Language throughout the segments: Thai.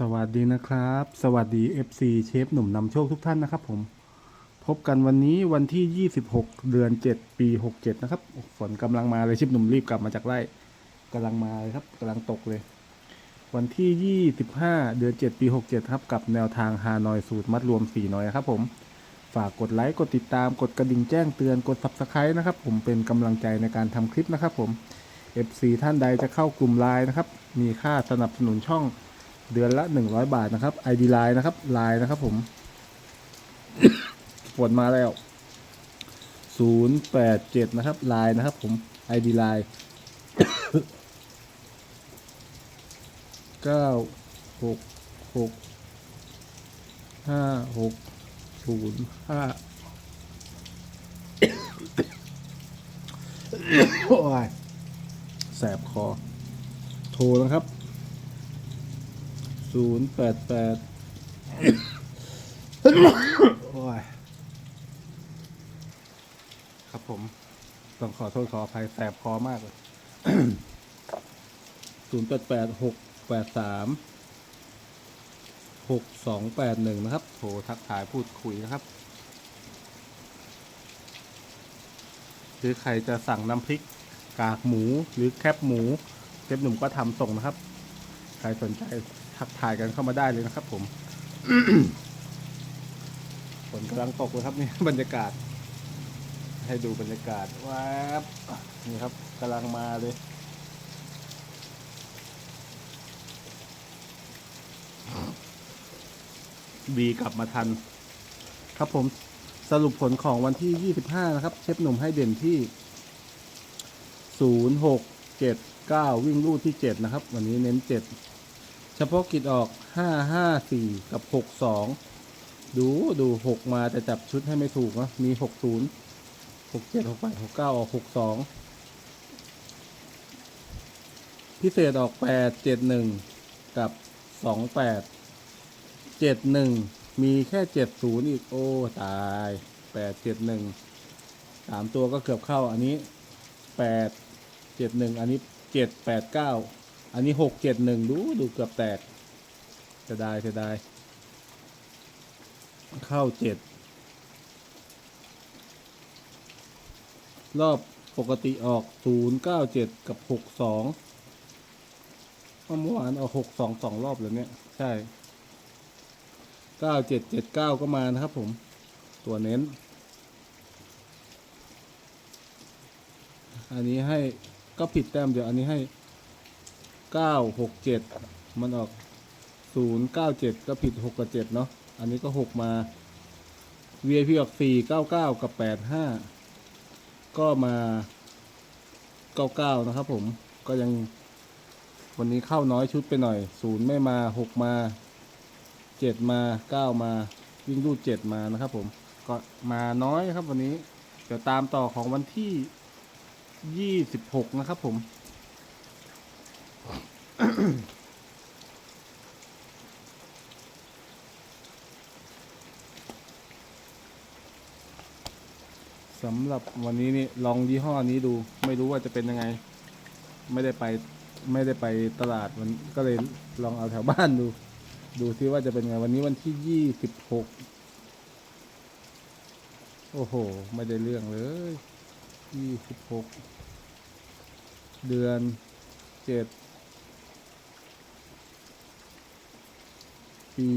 สวัสดีนะครับ สวัสดี FC เชฟหนุ่มนำโชคทุกท่านนะครับ ผม พบกันวันนี้วันที่ 26 เดือน 7 ปี 67 นะครับ ฝนกำลังมาเลยเชฟหนุ่มรีบกลับมาจากไร่กำลังมาเลยครับกำลังตกเลย วันที่ 25 เดือน 7 ปี 67 ครับ กับแนวทางฮานอยสูตรมัดรวม 4 น้อยครับ ผม ฝากกดไลค์ กดติดตาม กดกระดิ่งแจ้งเตือน กด Subscribe นะครับ ผมเป็นกำลังใจในการทำคลิปนะครับ ผม FC ท่านใดจะเข้ากลุ่มไลน์นะครับ มีค่าสนับสนุนช่อง เดือนละ 100 บาทนะครับ ID ไลน์นะครับไลน์นะครับผมฝนมาแล้ว 087 นะครับไลน์นะครับผม ID ไลน์เก้าหกหกห้าหกศูนย์ห้าโอ้ยแสบคอ โทรนะครับ ศูนย์แปดแปดโอ้ยครับผม ต้องขอโทษขออภัยแสบคอมากเลยศูนย์แปดแปดหกแปดสามหกสองแปดหนึ่งนะครับ โทรทักทายพูดคุยนะครับ หรือใครจะสั่งน้ำพริกกากหมูหรือแคบหมูเชฟหนุ่มก็ทำส่งนะครับ ใครสนใจ ทักทายกันเข้ามาได้เลยนะครับ ผมฝนกำลังตกเลยครับนี่บรรยากาศ ให้ดูบรรยากาศว้าบนี่ครับกำลังมาเลยบีกลับมาทัน ครับผมสรุปผลของวันที่ 25 นะครับ เชฟหนุ่มให้เด่นที่ 0 6 7 9 วิ่งลู่ที่ 7 นะครับ วันนี้เน้น 7 เฉพาะกิจออก5 5 4กับ6 2ดูดู6มาแต่จับชุดให้ไม่ถูกนะมี6 0 6 7 6 8 6 9ออก6 2พิเศษออก8 7 1กับ2 8เจ็ดหนึ่งมีแค่เจ็ดศูนย์อีกโอ้ตายแปดเจ็ดหนึ่งสามตัวก็เกือบเข้าอันนี้แปดเจ็ดหนึ่งอันนี้เจ็ดแปดเก้า อันนี้หกเจ็ดหนึ่งดูดูเกือบแตกจะได้จะได้ เข้าเจ็ดรอบปกติออกศูนย์เก้าเจ็ดกับหกสองเมื่อวานเอาหกสองสองรอบเลยเนี่ย ใช่เก้าเจ็ดเจ็ดเก้าก็มานะครับผมตัวเน้น อันนี้ให้ก็ผิดแต้มเดี๋ยวอันนี้ให้ เก้าหกเจ็ดมันออกศูนย์เก้าเจ็ดก็ผิดหกกับเจ็ดเนาะอันนี้ก็หกมา VIP ออกสี่เก้าเก้ากับแปดห้าก็มาเก้าเก้านะครับผมก็ยังวันนี้เข้าน้อยชุดไปหน่อยศูนย์ไม่มาหกมาเจ็ดมาเก้ามาวิ่งรูดเจ็ดมานะครับผมก็มาน้อยครับวันนี้ เดี๋ยวตามต่อของวันที่ยี่สิบหกนะครับผม สำหรับวันนี้นี่ลองยี่ห้อนี้ดู ไม่รู้ว่าจะเป็นยังไง ไม่ได้ไปไม่ได้ไปตลาดมันก็เลยลองเอาแถวบ้านดู ดูซิว่าจะเป็นไง วันนี้วันที่ยี่สิบหกโอ้โห ไม่ได้เรื่องเลยยี่สิบหกเดือนเจ็ด ปี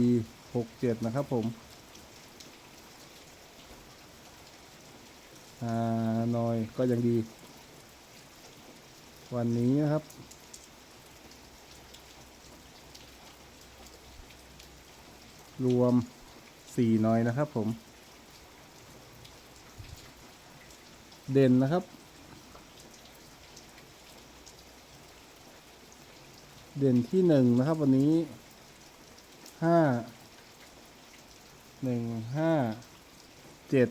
หกเจ็ดนะครับผมฮานอยก็ยังดี วันนี้นะครับรวมสี่น่อยนะครับผม เด่นนะครับ เด่นที่หนึ่งนะครับวันนี้ ห้าหนึ่งห้าเจ็ด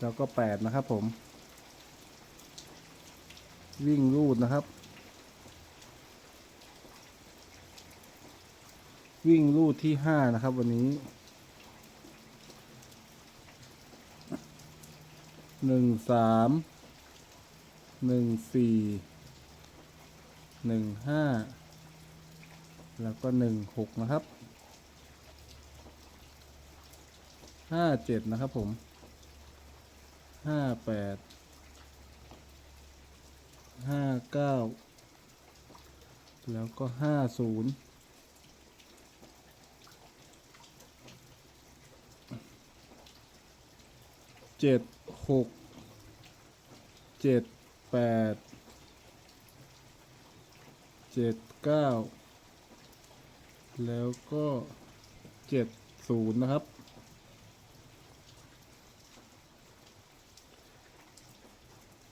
แล้วก็แปดนะครับผม วิ่งรูดนะครับ วิ่งลูดที่ห้านะครับวันนี้หนึ่งสามหนึ่งสี่หนึ่งห้า แล้วก็หนึ่งหกนะครับห้าเจ็ดนะครับผมห้าแปดห้าเก้าแล้วก็ห้าศูนย์เจ็ดหกเจ็ดแปดเจ็ดเก้า แล้วก็เจ็ดศูนย์นะครับ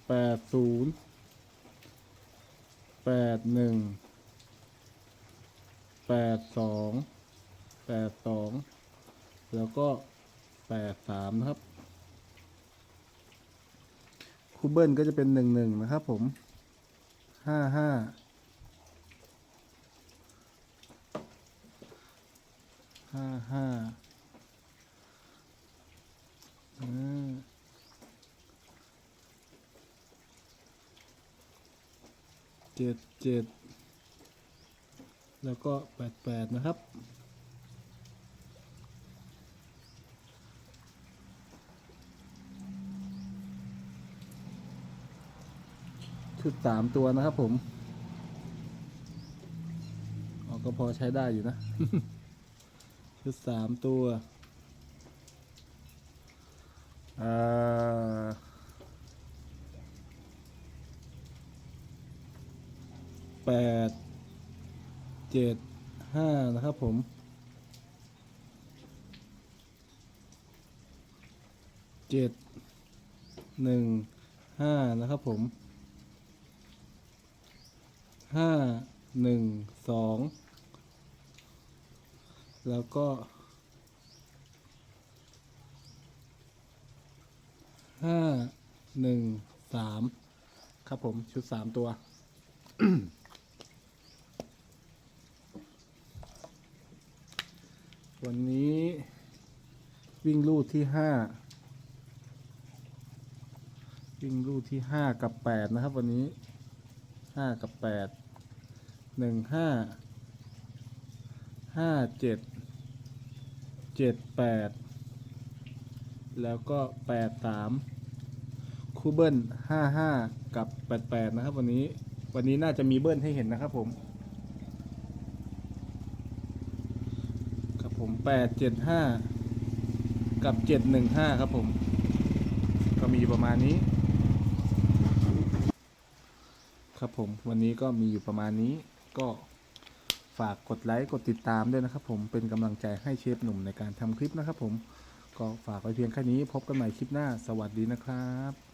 แปดศูนย์แปดหนึ่งแปดสองแปดสองแล้วก็แปดสามนะครับคูเบิลก็จะเป็นหนึ่งหนึ่งนะครับผมห้าห้า ห้าห้าอืมเจ็ดเจ็ดแล้วก็แปดแปดนะครับชุดสามตัวนะครับผม ออกก็พอใช้ได้อยู่นะ ชุดสามตัวอ่าแปดเจ็ดห้านะครับผมเจ็ดหนึ่งห้านะครับผมห้าหนึ่งสอง แล้วก็ ห้า หนึ่ง สาม ครับผม ชุดสามตัว วันนี้วิ่งลู่ที่ห้า วิ่งลู่ที่ห้ากับแปดนะครับ วันนี้ห้ากับแปด หนึ่งห้า ห้าเจ็ด เจ็ดแปดแล้วก็แปดสามคูเบิลห้าห้ากับแปดแปดนะครับ วันนี้วันนี้น่าจะมีเบิ้ลให้เห็นนะครับผมครับผมแปดเจ็ดห้ากับเจ็ดหนึ่งห้าครับผม ก็มีประมาณนี้ ครับผมวันนี้ก็มีอยู่ประมาณนี้ก็ ฝากกดไลค์กดติดตามด้วยนะครับผมเป็นกำลังใจให้เชฟหนุ่มในการทำคลิปนะครับผมก็ฝากไว้เพียงแค่นี้พบกันใหม่คลิปหน้า สวัสดีนะครับ